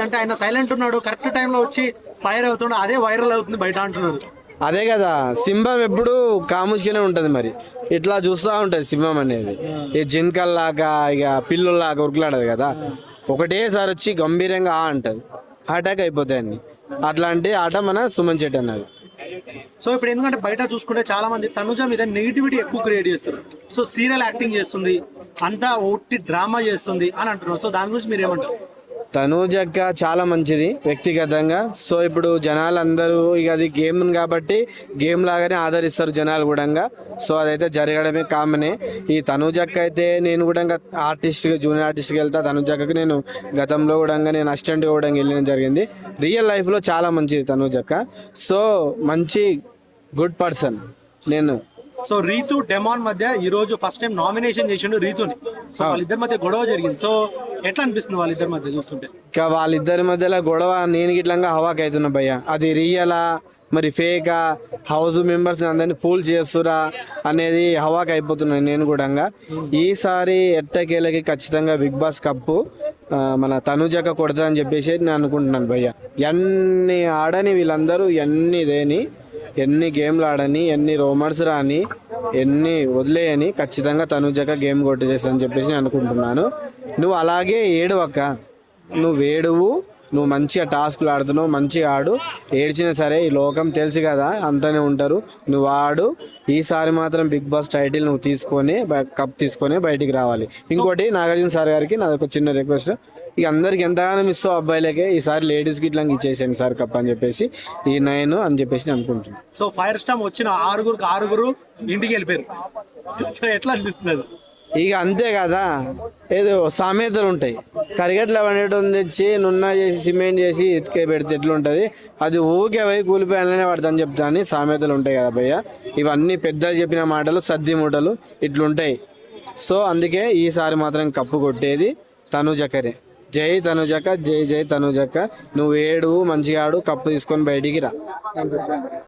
అంటే ఆయన సైలెంట్ ఉన్నాడు కరెక్ట్ టైంలో వచ్చి ఫైర్ అవుతున్నాడు అదే వైరల్ అవుతుంది బయట అంటున్నారు. అదే కదా సింహం ఎప్పుడు కాముష్గానే ఉంటుంది మరి. ఇట్లా చూస్తూ ఉంటుంది సింహం అనేది. ఈ జింకల్లాగా ఇక పిల్లుల్లాగా ఉరుకులాడదు కదా. ఒకటేసారి వచ్చి గంభీరంగా ఆ అంటది. అటాక్ అయిపోతాయి అన్ని. అట్లాంటి ఆట మన సుమన్ చెట్టు అన్నది. సో ఇప్పుడు ఎందుకంటే బయట చూసుకుంటే చాలా మంది తనుజ మీద నెగిటివిటీ ఎక్కువ క్రియేట్ చేస్తారు. సో సీరియల్ యాక్టింగ్ చేస్తుంది అంతా ఒట్టి డ్రామా చేస్తుంది అని అంటున్నారు. సో దాని గురించి మీరు ఏమంటారు? తనూజక్క చాలా మంచిది వ్యక్తిగతంగా. సో ఇప్పుడు జనాలు అందరూ ఇక అది గేమ్ కాబట్టి గేమ్ లాగానే ఆదరిస్తారు జనాలు కూడా. సో అదైతే జరగడమే కామనే. ఈ తనూజక్క అయితే నేను కూడా ఆర్టిస్ట్గా జూనియర్ ఆర్టిస్ట్కి వెళ్తా. తనూజక్కకి నేను గతంలో కూడా నేను అసిస్టెంట్గా కూడా వెళ్ళడం జరిగింది. రియల్ లైఫ్లో చాలా మంచిది తనూజక్క. సో మంచి గుడ్ పర్సన్ నేను. సో రీతు డెమాన్ మధ్య ఈ రోజు ఫస్ట్ టైం నామినేషన్ చేసిండు రీతుని. సో వాళ్ళిద్దరి మధ్య గొడవ జరిగింది. సో ఎట్లా అనిపిస్తుంది వాళ్ళిద్దరి మధ్య చూస్తుంటే? ఇంకా వాళ్ళిద్దరి మధ్యలో గొడవ నేను గిట్లంగా హవాక్ అవుతున్నా భయ్య. అది రియలా మరి ఫేకా హౌస్ మెంబర్స్ అందరినీ ఫూల్ చేస్తురా అనేది హవాక్ అయిపోతున్నాను నేను కూడా ఈసారి ఎట్టకేలకి ఖచ్చితంగా బిగ్ బాస్ కప్పు మన తనుజక కొడతాదని చెప్పేసి నేను అనుకుంటున్నాను భయ్య. ఎన్ని ఆడని వీళ్ళందరూ ఎన్ని దేని ఎన్ని గేమ్లు ఆడని ఎన్ని రోమర్స్ రాని ఎన్ని వదిలేయని ఖచ్చితంగా తనుజక గేమ్ కొట్టేసేసి చెప్పేసి నేను అనుకుంటున్నాను. నువ్వు అలాగే ఏడవక్క. నువ్వు ఏడువు. నువ్వు మంచిగా టాస్క్లు ఆడుతున్నావు మంచిగా ఆడు. ఏడ్చినా సరే ఈ లోకం తెలుసు కదా అంతనే ఉంటారు. నువ్వు ఆడు. ఈసారి మాత్రం బిగ్ బాస్ టైటిల్ నువ్వు తీసుకొని కప్ తీసుకొని బయటికి రావాలి. ఇంకోటి నాగార్జున సార్ గారికి నాది ఒక చిన్న రిక్వెస్ట్. ఇక అందరికి ఎంతగానో ఇస్తావు అబ్బాయిలకే ఈసారి లేడీస్కి ఇట్లా ఇచ్చేసాను సార్ కప్ అని చెప్పేసి ఈ నైన్ అని చెప్పేసి నేను అనుకుంటున్నాను సో ఫైర్ స్టామ్ వచ్చిన ఆరుగురికి ఆరుగురు ఇంటికి వెళ్ళిపోయారు. ఎట్లా అనిపిస్తుంది? ఇక అంతే కదా. ఏదో సామెతలు ఉంటాయి. కరిగట్ల వండటం తెచ్చి నున్న చేసి సిమెంట్ చేసి ఇటుక పెడితే ఎట్లుంటుంది? అది ఊకే పోయి కూలిపోయాలనే పడతాను చెప్తాను సామెతలు ఉంటాయి కదా భయ్య. ఇవన్నీ పెద్దలు చెప్పిన మాటలు సద్ది మూటలు ఇట్లుంటాయి. సో అందుకే ఈసారి మాత్రం కప్పు కొట్టేది తనుజకరే జై తనుజక జై జై తనుజక్క. నువ్వు ఏడు మంచిగా ఆడు కప్పు తీసుకొని బయటికి రా.